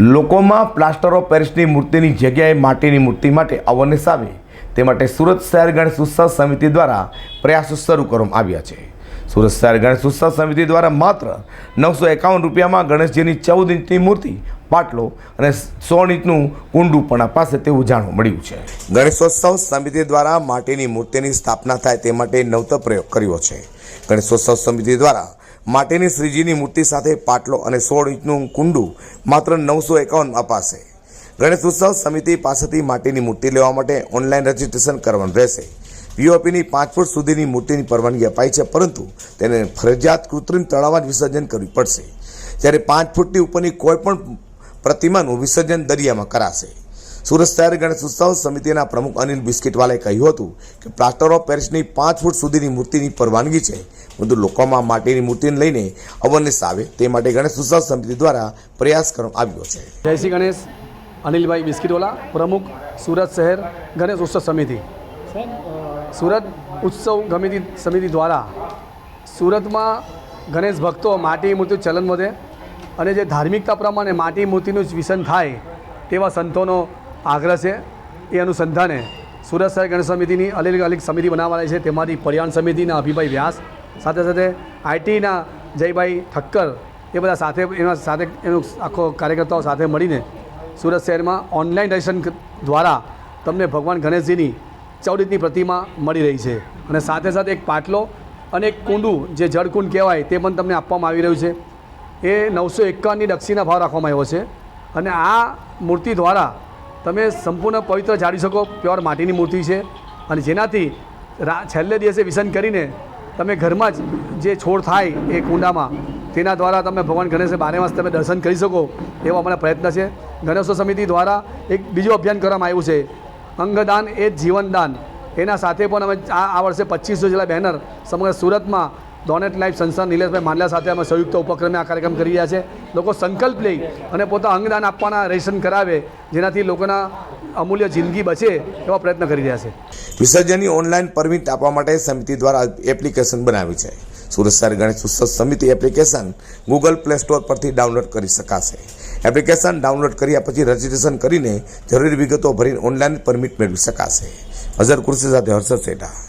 લોકોમાં plaster of પેરિસની મૂર્તિની જગ્યાએ માટીની મૂર્તિ માટે અવરનેસ આવે. તે માટે સુરત શહેર ગણેશ ઉત્સવ સમિતિ દ્વારા પ્રયાસો શરૂ કરવામાં આવ્યા છે. સુરત શહેર ગણેશ ઉત્સવ સમિતિ દ્વારા માત્ર નવસો એકાવન રૂપિયામાં ગણેશજીની ચૌદ ઇંચની મૂર્તિ, પાટલો અને સોળ ઇંચનું કુંડું પણ અપાશે તેવું જાણવા મળ્યું છે. ગણેશોત્સવ સમિતિ દ્વારા માટીની મૂર્તિની સ્થાપના થાય તે માટે નવતો પ્રયોગ કર્યો છે. ગણેશોત્સવ સમિતિ દ્વારા માટીની શ્રીજીની મૂર્તિ સાથે પાટલો અને સોળ ઇંચનું કુંડું માત્ર નવસો એકાવન અપાશે. ગણેશ ઉત્સવ સમિતિ પાસેથી માટીની મૂર્તિ લેવા માટે ઓનલાઈન રજીસ્ટ્રેશન કરવાનું રહેશે. પીઓપીની પાંચ ફૂટ સુધીની મૂર્તિની પરવાનગી અપાઈ છે, પરંતુ તેને ફરજિયાત કૃત્રિમ તળાવમાં જ વિસર્જન કરવું પડશે. જ્યારે પાંચ ફૂટની ઉપરની કોઈપણ પ્રતિમાનું વિસર્જન દરિયામાં કરાશે. સુરત શહેર ગણેશ ઉત્સવ સમિતિના પ્રમુખ અનિલ બિસ્કિટવાલાએ કહ્યું હતું કે પ્લાસ્ટર ઓફ પેરિસની પાંચ ફૂટ સુધીની મૂર્તિની પરવાનગી છે. પરંતુ લોકોમાં માટીની મૂર્તિને લઈને અવરનેસ આવે તે માટે ગણેશ ઉત્સવ સમિતિ દ્વારા પ્રયાસ કરવામાં આવ્યો છે. જય શ્રી ગણેશ. અનિલભાઈ બિસ્કિટવાલા, પ્રમુખ સુરત શહેર ગણેશ ઉત્સવ સમિતિ. સુરત ઉત્સવ ગમિતિ સમિતિ દ્વારા સુરતમાં ગણેશ ભક્તો માટી મૂર્તિ ચલન વધે અને જે ધાર્મિકતા પ્રમાણે માટી મૂર્તિનું જ વિસન થાય તેવા સંતોનો આગ્રહ છે. એ અનુસંધાને સુરત શહેર ગણેશ સમિતિની અલગ અલગ સમિતિ બનાવવાની છે. તેમાંથી પર્યાવરણ સમિતિના અભિભાઈ વ્યાસ, સાથે સાથે આઈટીના જયભાઈ ઠક્કર, એ બધા સાથે એના સાથે એનો આખો કાર્યકર્તાઓ સાથે મળીને સુરત શહેરમાં ઓનલાઈન દર્શન દ્વારા તમને ભગવાન ગણેશજીની ચૌદ પ્રતિમા મળી રહી છે. અને સાથે સાથે એક પાટલો અને એક કુંડું, જે જળકુંડ કહેવાય, તે પણ તમને આપવામાં આવી રહ્યું છે. એ નવસો એકાવનની દક્ષિણા ભાવ રાખવામાં આવ્યો છે. અને આ મૂર્તિ દ્વારા તમે સંપૂર્ણ પવિત્ર જાળવી શકો. પ્યોર માટીની મૂર્તિ છે. અને જેનાથી રા, છેલ્લે દિવસે વિસર્જન કરીને તમે ઘરમાં જ જે છોડ થાય એ કુંડામાં, તેના દ્વારા તમે ભગવાન ગણેશે બારે માસ તમે દર્શન કરી શકો એવો અમારા પ્રયત્ન છે. ગણેશોત્સવ સમિતિ દ્વારા એક બીજું અભિયાન કરવામાં આવ્યું છે. અંગદાન એ જીવનદાન. એના સાથે પણ અમે આ વર્ષે પચીસો જેટલા બેનર સમગ્ર સુરતમાં ડોનેટ લાઈફ સંસ્થા નિલેશભાઈ માંડલા સાથે અમે સંયુક્ત ઉપક્રમે આ કાર્યક્રમ કરી રહ્યા છે. લોકો સંકલ્પ લઈ અને પોતા અંગદાન આપવાના રેશન કરાવે, જેનાથી લોકોના અમૂલ્ય જિંદગી બચે એવા પ્રયત્ન કરી રહ્યા છે. વિસર્જનની ઓનલાઈન પરમિટ આપવા માટે સમિતિ દ્વારા એપ્લિકેશન બનાવી છે. સુરત શહેર ગણેશ ઉત્સવ સમિતિ એપ્લિકેશન ગૂગલ પ્લે સ્ટોર પરથી ડાઉનલોડ કરી શકાશે. એપ્લિકેશન ડાઉનલોડ કર્યા પછી રજીસ્ટ્રેશન કરીને જરૂરી વિગતો ભરીને ઓનલાઈન પરમિટ મેળવી શકાશે. અઝર કુર્સી સાથે હર્ષદ સેઠા